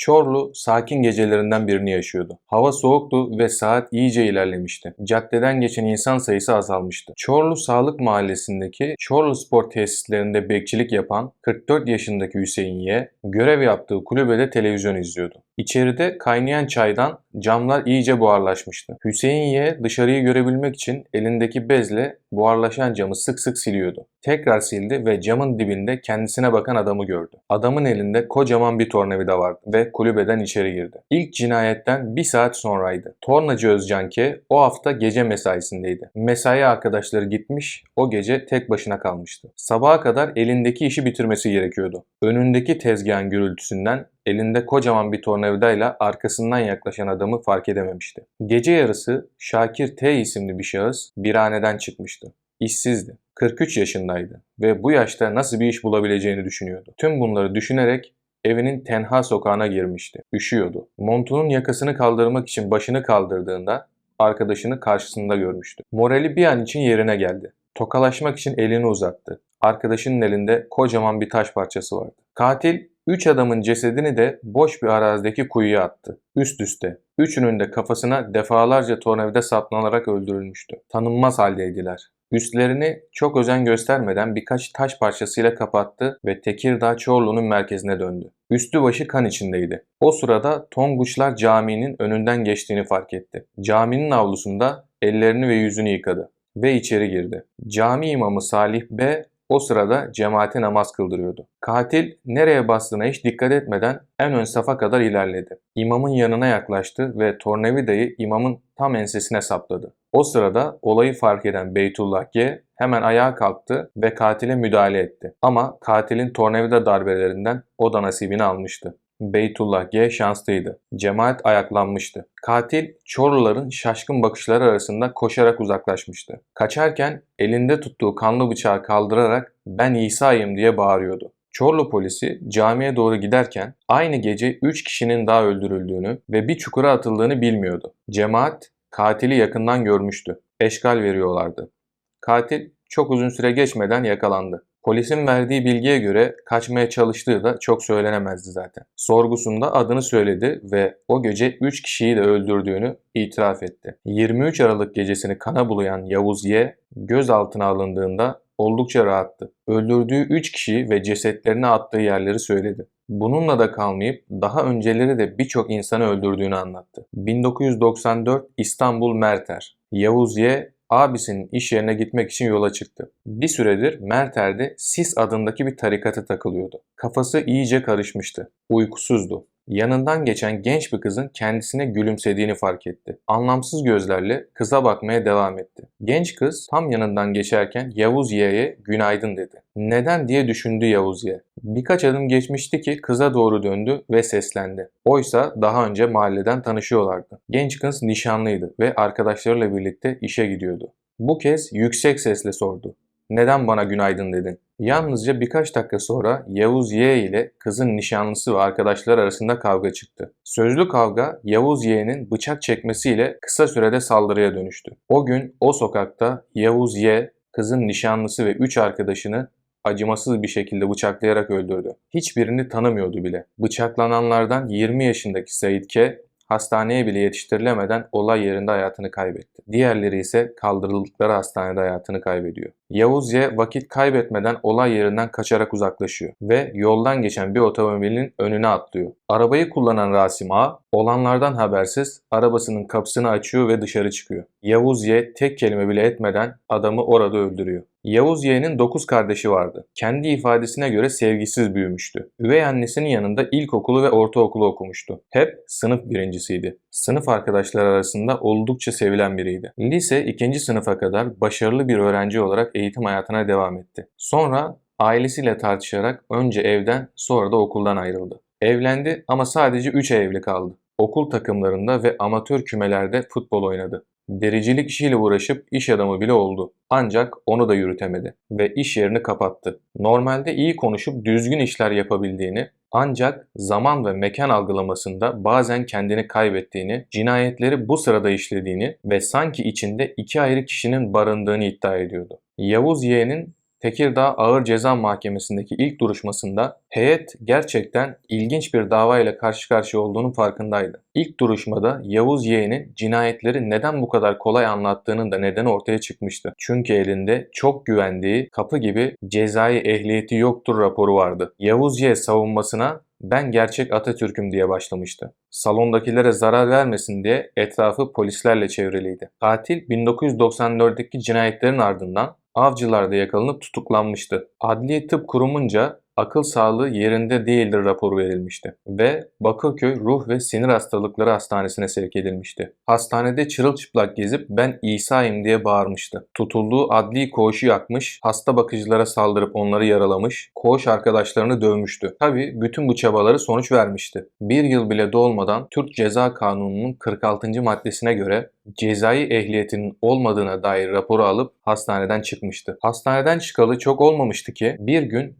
Çorlu sakin gecelerinden birini yaşıyordu. Hava soğuktu ve saat iyice ilerlemişti. Caddeden geçen insan sayısı azalmıştı. Çorlu Sağlık Mahallesi'ndeki Çorlu Spor tesislerinde bekçilik yapan 44 yaşındaki Hüseyin Y, görev yaptığı kulübede televizyon izliyordu. İçeride kaynayan çaydan camlar iyice buharlaşmıştı. Hüseyin Y dışarıyı görebilmek için elindeki bezle buharlaşan camı sık sık siliyordu. Tekrar sildi ve camın dibinde kendisine bakan adamı gördü. Adamın elinde kocaman bir tornavida vardı ve kulübeden içeri girdi. İlk cinayetten bir saat sonraydı. Tornacı Özcan K o hafta gece mesaisindeydi. Mesai arkadaşları gitmiş, o gece tek başına kalmıştı. Sabaha kadar elindeki işi bitirmesi gerekiyordu. Önündeki tezgahın gürültüsünden elinde kocaman bir tornavidayla arkasından yaklaşan adamı fark edememişti. Gece yarısı Şakir T isimli bir şahıs birhaneden çıkmıştı. İşsizdi. 43 yaşındaydı ve bu yaşta nasıl bir iş bulabileceğini düşünüyordu. Tüm bunları düşünerek evinin tenha sokağına girmişti. Üşüyordu. Montunun yakasını kaldırmak için başını kaldırdığında arkadaşını karşısında görmüştü. Morali bir an için yerine geldi. Tokalaşmak için elini uzattı. Arkadaşının elinde kocaman bir taş parçası vardı. Katil üç adamın cesedini de boş bir arazideki kuyuya attı. Üst üste. Üçünün de kafasına defalarca tornavida saplanarak öldürülmüştü. Tanınmaz haldeydiler. Üstlerini çok özen göstermeden birkaç taş parçasıyla kapattı ve Tekirdağ Çorlu'nun merkezine döndü. Üstü başı kan içindeydi. O sırada Tonguçlar Camii'nin önünden geçtiğini fark etti. Caminin avlusunda ellerini ve yüzünü yıkadı ve içeri girdi. Cami imamı Salih B o sırada cemaate namaz kıldırıyordu. Katil nereye bastığına hiç dikkat etmeden en ön safa kadar ilerledi. İmamın yanına yaklaştı ve tornavidayı imamın tam ensesine sapladı. O sırada olayı fark eden Beytullah G hemen ayağa kalktı ve katile müdahale etti. Ama katilin tornavida darbelerinden o da nasibini almıştı. Beytullah G şanslıydı. Cemaat ayaklanmıştı. Katil Çorluların şaşkın bakışları arasında koşarak uzaklaşmıştı. Kaçarken elinde tuttuğu kanlı bıçağı kaldırarak ben İsa'yım diye bağırıyordu. Çorlu polisi camiye doğru giderken aynı gece 3 kişinin daha öldürüldüğünü ve bir çukura atıldığını bilmiyordu. Cemaat katili yakından görmüştü. Eşgal veriyorlardı. Katil çok uzun süre geçmeden yakalandı. Polisin verdiği bilgiye göre kaçmaya çalıştığı da çok söylenemezdi zaten. Sorgusunda adını söyledi ve o gece 3 kişiyi de öldürdüğünü itiraf etti. 23 Aralık gecesini kana bulayan Yavuz Y gözaltına alındığında oldukça rahattı. Öldürdüğü 3 kişiyi ve cesetlerini attığı yerleri söyledi. Bununla da kalmayıp daha önceleri de birçok insanı öldürdüğünü anlattı. 1994 İstanbul Merter. Yavuz Y abisinin iş yerine gitmek için yola çıktı. Bir süredir Merter'de Sis adındaki bir tarikata takılıyordu. Kafası iyice karışmıştı. Uykusuzdu. Yanından geçen genç bir kızın kendisine gülümsediğini fark etti. Anlamsız gözlerle kıza bakmaya devam etti. Genç kız tam yanından geçerken Yavuz Y'ye günaydın dedi. Neden diye düşündü Yavuz Y. Birkaç adım geçmişti ki kıza doğru döndü ve seslendi. Oysa daha önce mahalleden tanışıyorlardı. Genç kız nişanlıydı ve arkadaşlarıyla birlikte işe gidiyordu. Bu kez yüksek sesle sordu. Neden bana günaydın dedin? Yalnızca birkaç dakika sonra Yavuz Y ile kızın nişanlısı ve arkadaşlar arasında kavga çıktı. Sözlü kavga Yavuz Y'nin bıçak çekmesiyle kısa sürede saldırıya dönüştü. O gün o sokakta Yavuz Y kızın nişanlısı ve 3 arkadaşını acımasız bir şekilde bıçaklayarak öldürdü. Hiçbirini tanımıyordu bile. Bıçaklananlardan 20 yaşındaki Sait K hastaneye bile yetiştirilemeden olay yerinde hayatını kaybetti. Diğerleri ise kaldırıldıkları hastanede hayatını kaybediyor. Yavuz Y vakit kaybetmeden olay yerinden kaçarak uzaklaşıyor ve yoldan geçen bir otomobilin önüne atlıyor. Arabayı kullanan Rasim A olanlardan habersiz arabasının kapısını açıyor ve dışarı çıkıyor. Yavuz Y tek kelime bile etmeden adamı orada öldürüyor. Yavuz Y'nin 9 kardeşi vardı. Kendi ifadesine göre sevgisiz büyümüştü. Üvey annesinin yanında ilkokulu ve ortaokulu okumuştu. Hep sınıf birincisiydi. Sınıf arkadaşlar arasında oldukça sevilen biriydi. Lise 2. sınıfa kadar başarılı bir öğrenci olarak eğitim hayatına devam etti. Sonra ailesiyle tartışarak önce evden sonra da okuldan ayrıldı. Evlendi ama sadece 3 ay evli kaldı. Okul takımlarında ve amatör kümelerde futbol oynadı. Dericilik işiyle uğraşıp iş adamı bile oldu. Ancak onu da yürütemedi ve iş yerini kapattı. Normalde iyi konuşup düzgün işler yapabildiğini ancak zaman ve mekan algılamasında bazen kendini kaybettiğini, cinayetleri bu sırada işlediğini ve sanki içinde iki ayrı kişinin barındığını iddia ediyordu. Yavuz Y'nin Tekirdağ Ağır Ceza Mahkemesi'ndeki ilk duruşmasında heyet gerçekten ilginç bir davayla karşı karşıya olduğunun farkındaydı. İlk duruşmada Yavuz Yeğen'in cinayetleri neden bu kadar kolay anlattığının da nedeni ortaya çıkmıştı. Çünkü elinde çok güvendiği kapı gibi cezai ehliyeti yoktur raporu vardı. Yavuz Ye savunmasına ben gerçek Atatürk'üm diye başlamıştı. Salondakilere zarar vermesin diye etrafı polislerle çevriliydi. Katil 1994'deki cinayetlerin ardından avcılarda yakalanıp tutuklanmıştı. Adli Tıp Kurumunca akıl sağlığı yerinde değildir raporu verilmişti ve Bakırköy Ruh ve Sinir Hastalıkları Hastanesi'ne sevk edilmişti. Hastanede çırılçıplak gezip ben İsa'yım diye bağırmıştı. Tutulduğu adli koğuşu yakmış, hasta bakıcılara saldırıp onları yaralamış, koğuş arkadaşlarını dövmüştü. Tabi bütün bu çabaları sonuç vermişti. Bir yıl bile dolmadan Türk Ceza Kanunu'nun 46. maddesine göre cezai ehliyetinin olmadığına dair raporu alıp hastaneden çıkmıştı. Hastaneden çıkalı çok olmamıştı ki bir gün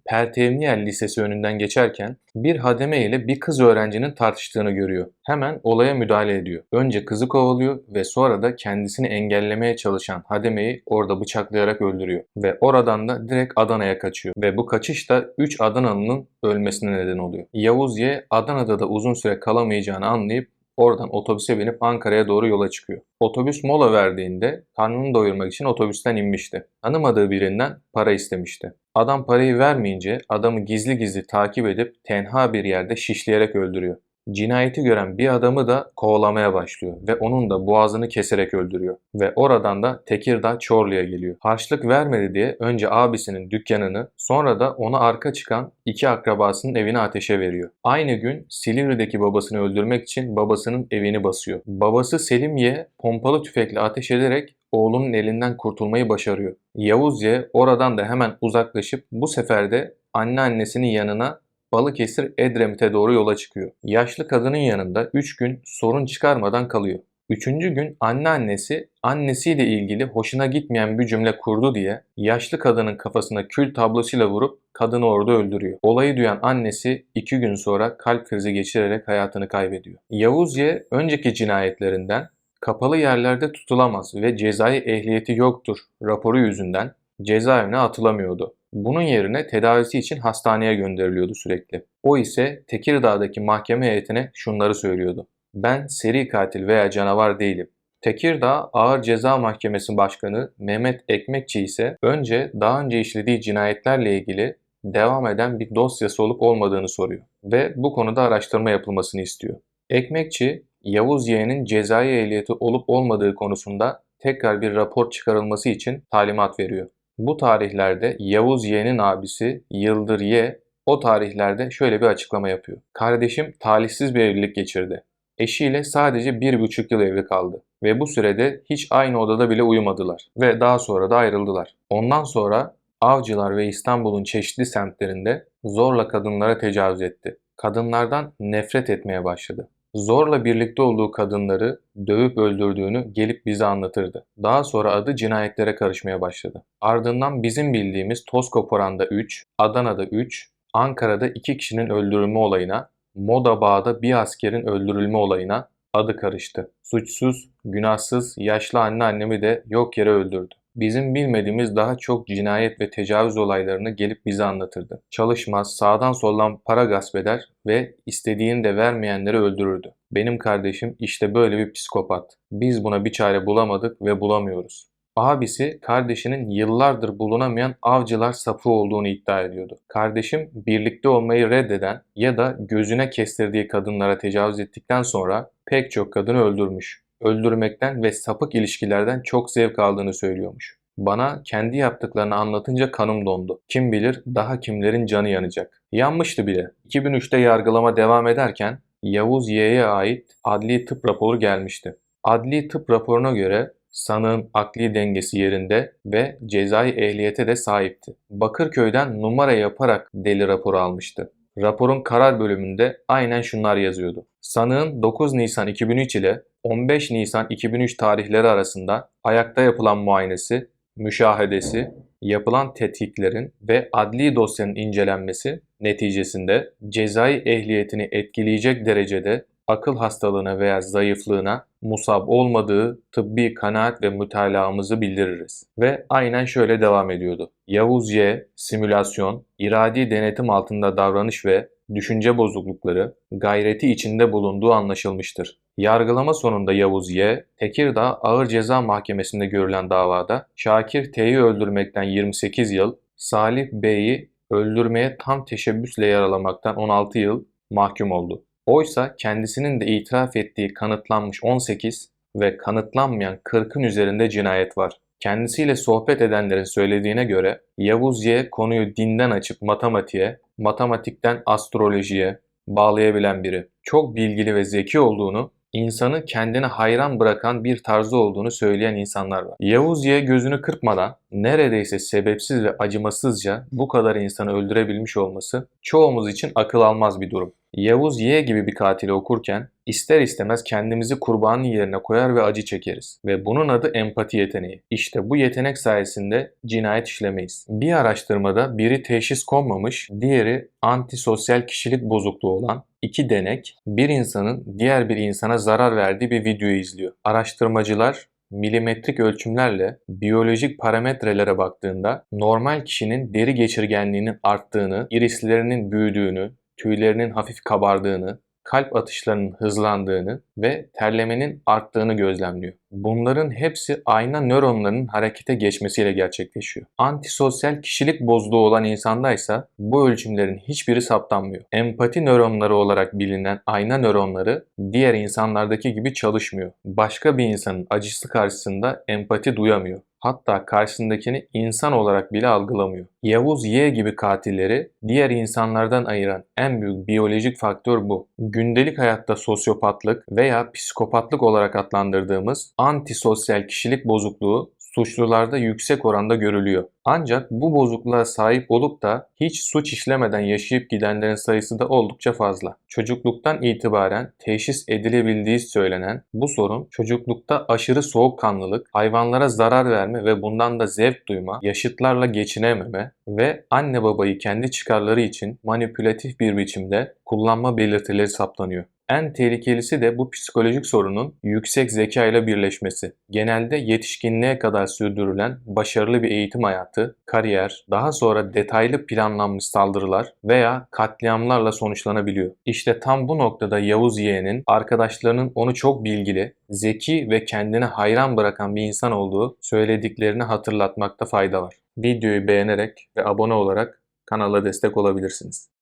Pertevniyel Lisesi önünden geçerken bir hademe ile bir kız öğrencinin tartıştığını görüyor. Hemen olaya müdahale ediyor. Önce kızı kovalıyor ve sonra da kendisini engellemeye çalışan hademeyi orada bıçaklayarak öldürüyor. Ve oradan da direkt Adana'ya kaçıyor. Ve bu kaçış da 3 Adanalı'nın ölmesine neden oluyor. Yavuz Ye Adana'da da uzun süre kalamayacağını anlayıp Oradan otobüse binip Ankara'ya doğru yola çıkıyor. Otobüs mola verdiğinde karnını doyurmak için otobüsten inmişti. Tanımadığı birinden para istemişti. Adam parayı vermeyince adamı gizli gizli takip edip tenha bir yerde şişleyerek öldürüyor. Cinayeti gören bir adamı da kovalamaya başlıyor ve onun da boğazını keserek öldürüyor. Ve oradan da Tekirdağ Çorlu'ya geliyor. Harçlık vermedi diye önce abisinin dükkanını sonra da ona arka çıkan iki akrabasının evini ateşe veriyor. Aynı gün Silivri'deki babasını öldürmek için babasının evini basıyor. Babası Selim Ye pompalı tüfekle ateş ederek oğlunun elinden kurtulmayı başarıyor. Yavuz Ye oradan da hemen uzaklaşıp bu sefer de anneannesinin yanına Balıkesir Edremit'e doğru yola çıkıyor. Yaşlı kadının yanında 3 gün sorun çıkarmadan kalıyor. Üçüncü gün anneannesi annesiyle ilgili hoşuna gitmeyen bir cümle kurdu diye yaşlı kadının kafasına kül tablosuyla vurup kadını orada öldürüyor. Olayı duyan annesi iki gün sonra kalp krizi geçirerek hayatını kaybediyor. Yavuz Ye önceki cinayetlerinden kapalı yerlerde tutulamaz ve cezai ehliyeti yoktur raporu yüzünden cezaevine atılamıyordu. Bunun yerine tedavisi için hastaneye gönderiliyordu sürekli. O ise Tekirdağ'daki mahkeme heyetine şunları söylüyordu. Ben seri katil veya canavar değilim. Tekirdağ Ağır Ceza Mahkemesi Başkanı Mehmet Ekmekçi ise önce daha önce işlediği cinayetlerle ilgili devam eden bir dosyası olup olmadığını soruyor ve bu konuda araştırma yapılmasını istiyor. Ekmekçi, Yavuz Yeğen'in cezai ehliyeti olup olmadığı konusunda tekrar bir rapor çıkarılması için talimat veriyor. Bu tarihlerde Yavuz Ye'nin abisi Yıldır Ye o tarihlerde şöyle bir açıklama yapıyor. Kardeşim talihsiz bir evlilik geçirdi. Eşiyle sadece bir buçuk yıl evli kaldı ve bu sürede hiç aynı odada bile uyumadılar ve daha sonra da ayrıldılar. Ondan sonra Avcılar ve İstanbul'un çeşitli semtlerinde zorla kadınlara tecavüz etti. Kadınlardan nefret etmeye başladı zorla birlikte olduğu kadınları dövüp öldürdüğünü gelip bize anlatırdı. Daha sonra adı cinayetlere karışmaya başladı. Ardından bizim bildiğimiz Toskoporan'da 3, Adana'da 3, Ankara'da 2 kişinin öldürülme olayına, Moda bir askerin öldürülme olayına adı karıştı. Suçsuz, günahsız, yaşlı anneannemi de yok yere öldürdü bizim bilmediğimiz daha çok cinayet ve tecavüz olaylarını gelip bize anlatırdı. Çalışmaz, sağdan soldan para gasp eder ve istediğini de vermeyenleri öldürürdü. Benim kardeşim işte böyle bir psikopat. Biz buna bir çare bulamadık ve bulamıyoruz. Abisi kardeşinin yıllardır bulunamayan avcılar sapı olduğunu iddia ediyordu. Kardeşim birlikte olmayı reddeden ya da gözüne kestirdiği kadınlara tecavüz ettikten sonra pek çok kadını öldürmüş öldürmekten ve sapık ilişkilerden çok zevk aldığını söylüyormuş. Bana kendi yaptıklarını anlatınca kanım dondu. Kim bilir daha kimlerin canı yanacak. Yanmıştı bile. 2003'te yargılama devam ederken Yavuz Y'ye ait adli tıp raporu gelmişti. Adli tıp raporuna göre sanığın akli dengesi yerinde ve cezai ehliyete de sahipti. Bakırköy'den numara yaparak deli raporu almıştı. Raporun karar bölümünde aynen şunlar yazıyordu. Sanığın 9 Nisan 2003 ile 15 Nisan 2003 tarihleri arasında ayakta yapılan muayenesi, müşahedesi, yapılan tetkiklerin ve adli dosyanın incelenmesi neticesinde cezai ehliyetini etkileyecek derecede akıl hastalığına veya zayıflığına musab olmadığı tıbbi kanaat ve mütalaamızı bildiririz. Ve aynen şöyle devam ediyordu. Yavuz Y, simülasyon, iradi denetim altında davranış ve düşünce bozuklukları, gayreti içinde bulunduğu anlaşılmıştır. Yargılama sonunda Yavuz Y, Tekirdağ Ağır Ceza Mahkemesi'nde görülen davada Şakir T'yi öldürmekten 28 yıl, Salih B'yi öldürmeye tam teşebbüsle yaralamaktan 16 yıl mahkum oldu. Oysa kendisinin de itiraf ettiği kanıtlanmış 18 ve kanıtlanmayan 40'ın üzerinde cinayet var. Kendisiyle sohbet edenlerin söylediğine göre Yavuz Y konuyu dinden açıp matematiğe, matematikten astrolojiye bağlayabilen biri. Çok bilgili ve zeki olduğunu, insanı kendine hayran bırakan bir tarzı olduğunu söyleyen insanlar var. Yavuz Y gözünü kırpmadan neredeyse sebepsiz ve acımasızca bu kadar insanı öldürebilmiş olması çoğumuz için akıl almaz bir durum. Yavuz Y gibi bir katili okurken ister istemez kendimizi kurbanın yerine koyar ve acı çekeriz. Ve bunun adı empati yeteneği. İşte bu yetenek sayesinde cinayet işlemeyiz. Bir araştırmada biri teşhis konmamış, diğeri antisosyal kişilik bozukluğu olan iki denek bir insanın diğer bir insana zarar verdiği bir videoyu izliyor. Araştırmacılar milimetrik ölçümlerle biyolojik parametrelere baktığında normal kişinin deri geçirgenliğinin arttığını, irislerinin büyüdüğünü, tüylerinin hafif kabardığını, kalp atışlarının hızlandığını ve terlemenin arttığını gözlemliyor. Bunların hepsi ayna nöronlarının harekete geçmesiyle gerçekleşiyor. Antisosyal kişilik bozukluğu olan insandaysa bu ölçümlerin hiçbiri saptanmıyor. Empati nöronları olarak bilinen ayna nöronları diğer insanlardaki gibi çalışmıyor. Başka bir insanın acısı karşısında empati duyamıyor. Hatta karşısındakini insan olarak bile algılamıyor. Yavuz Y gibi katilleri diğer insanlardan ayıran en büyük biyolojik faktör bu. Gündelik hayatta sosyopatlık veya psikopatlık olarak adlandırdığımız antisosyal kişilik bozukluğu suçlularda yüksek oranda görülüyor. Ancak bu bozukluğa sahip olup da hiç suç işlemeden yaşayıp gidenlerin sayısı da oldukça fazla. Çocukluktan itibaren teşhis edilebildiği söylenen bu sorun çocuklukta aşırı soğukkanlılık, hayvanlara zarar verme ve bundan da zevk duyma, yaşıtlarla geçinememe ve anne babayı kendi çıkarları için manipülatif bir biçimde kullanma belirtileri saptanıyor. En tehlikelisi de bu psikolojik sorunun yüksek zeka ile birleşmesi. Genelde yetişkinliğe kadar sürdürülen başarılı bir eğitim hayatı, kariyer, daha sonra detaylı planlanmış saldırılar veya katliamlarla sonuçlanabiliyor. İşte tam bu noktada Yavuz Yeğen'in arkadaşlarının onu çok bilgili, zeki ve kendine hayran bırakan bir insan olduğu söylediklerini hatırlatmakta fayda var. Videoyu beğenerek ve abone olarak kanala destek olabilirsiniz.